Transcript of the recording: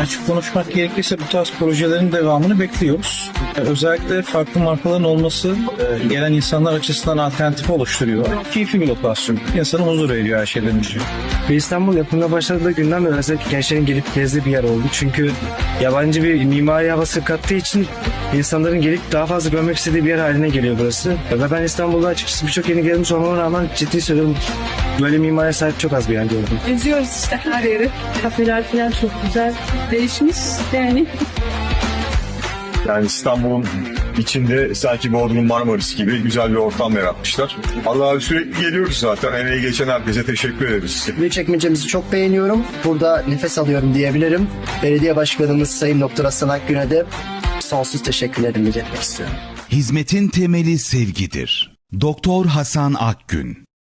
Açık konuşmak gerekirse bu tarz projelerin devamını bekliyoruz. Ee, Özellikle farklı markaların olması e, gelen insanlar açısından alternatif oluşturuyor. Keyifli bir lokasyon. İnsana huzur veriyor her şeyden önce. Ve İstanbul yapımına başladığı günden beri özellikle gençlerin gelip gezdiği bir yer oldu. Çünkü yabancı bir mimari havası kattığı için insanların gelip daha fazla görmek istediği bir yer haline geliyor burası. Ve ben İstanbul'da açıkçası birçok yeni gelmiş olmama rağmen ciddi söylüyorum böyle mimariye sahip çok az bir yer gördüm. Geziyoruz işte her yeri. Kafeler falan çok güzel. Değişmiş yani. Yani İstanbul'un içinde sanki Bodrum Marmaris gibi güzel bir ortam yaratmışlar. Allah'a sürekli geliyoruz zaten. Emeği geçen herkese teşekkür ederiz. Video çekmecemizi çok beğeniyorum. Burada nefes alıyorum diyebilirim. Belediye Başkanımız Sayın Doktor Hasan Akgün'e de sonsuz teşekkürlerimi iletmek istiyorum. Hizmetin temeli sevgidir. Doktor Hasan Akgün